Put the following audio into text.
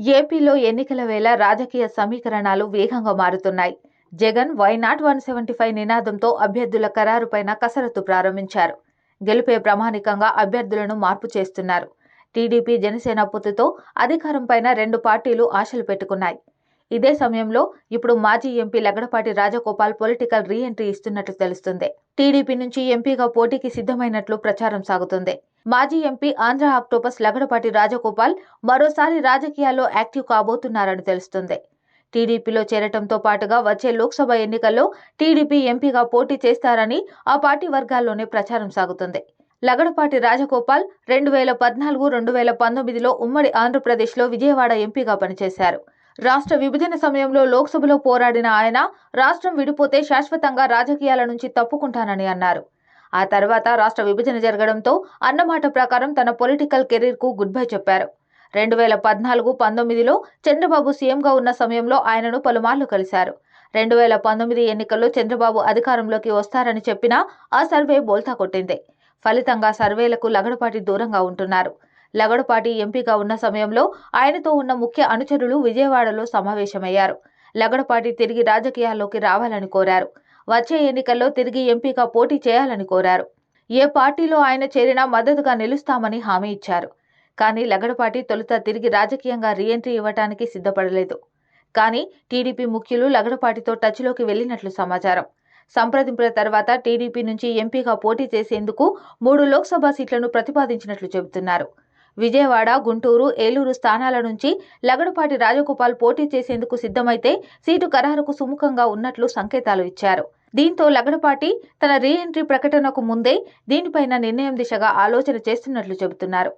ఏపీలో ఎన్నికల వేళ రాజకీయ సమీకరణాలు వేగంగా మారుతున్నాయి. Jagan why not one seventy five నినాదంతో అభ్యర్థుల ఖరారుపైన కసరత్తు ప్రారంభించారు. గెలుపే ప్రామాణికంగా అభ్యర్థులను మార్పు చేస్తున్నారు. టీడీపీ జనసేన పొత్తుతో అధికారంపైన రెండు పార్టీలు ఆశలు పెట్టుకున్నాయి. ఇదే సమయంలో ఇప్పుడు మాజీ MP Lagadapati Rajagopal political re entry ఇస్తున్నట్లు తెలుస్తుంది. టీడీపీ నుంచి ఎంపీగా పోటీకి సిద్ధమైనట్లు ప్రచారం సాగుతుంది. మాజీ ఎంపీ ఆంధ్ర ఆక్టోపస్ లగడపాటి రాజగోపాల్ మరోసారి రాజకీయాల్లో యాక్టివ్ కాబోతున్నారని తెలుస్తుంది. టీడీపీలో చేరటంతో పాటుగా వచ్చే లోక్సభ ఎన్నికల్లో టీడీపీ ఎంపీగా పోటీ చేస్తారని ఆ పార్టీ వర్గాల్లోనే ప్రచారం సాగుతుంది. లగడపాటి రాజగోపాల్ రెండు వేల పద్నాలుగు రెండు వేల పంతొమ్మిదిలో ఉమ్మడి ఆంధ్రప్రదేశ్లో విజయవాడ ఎంపీగా పనిచేశారు. రాష్ట్ర విభజన సమయంలో లోక్సభలో పోరాడిన ఆయన రాష్ట్రం విడిపోతే శాశ్వతంగా రాజకీయాల నుంచి తప్పుకుంటానని అన్నారు. ఆ తర్వాత రాష్ట్ర విభజన జరగడంతో అన్నమాట ప్రకారం తన పొలిటికల్ కెరీర్కు గుడ్ బై చెప్పారు. రెండు వేల పద్నాలుగు పంతొమ్మిదిలో చంద్రబాబు సీఎంగా ఉన్న సమయంలో ఆయనను పలుమార్లు కలిశారు. రెండు వేల పంతొమ్మిది ఎన్నికల్లో చంద్రబాబు అధికారంలోకి వస్తారని చెప్పినా ఆ సర్వే బోల్తా కొట్టింది. ఫలితంగా సర్వేలకు లగడపాటి దూరంగా ఉంటున్నారు. లగడపాటి ఎంపీగా ఉన్న సమయంలో ఆయనతో ఉన్న ముఖ్య అనుచరులు విజయవాడలో సమావేశమయ్యారు. లగడపాటి తిరిగి రాజకీయాల్లోకి రావాలని కోరారు. వచ్చే ఎన్నికల్లో తిరిగి ఎంపీగా పోటీ చేయాలని కోరారు. ఏ పార్టీలో ఆయన చేరినా మద్దతుగా నిలుస్తామని హామీ ఇచ్చారు. కానీ లగడపాటి తొలుత తిరిగి రాజకీయంగా రీఎంట్రీ ఇవ్వటానికి సిద్ధపడలేదు. కానీ టీడీపీ ముఖ్యులు లగడపాటితో టచ్లోకి వెళ్ళినట్లు సమాచారం. సంప్రదింపుల తర్వాత టీడీపీ నుంచి ఎంపీగా పోటీ చేసేందుకు మూడు లోక్సభ సీట్లను ప్రతిపాదించినట్లు చెబుతున్నారు. విజయవాడ గుంటూరు ఏలూరు స్థానాల నుంచి లగడపాటి రాజగోపాల్ పోటీ చేసేందుకు సిద్ధమైతే సీటు ఖరారుకు సుముఖంగా ఉన్నట్లు సంకేతాలు ఇచ్చారు. దీంతో లగడపాటి తన రీ ఎంట్రీ ప్రకటనకు ముందే దీనిపైన నిర్ణయం దిశగా ఆలోచన చేస్తున్నట్లు చెబుతున్నారు.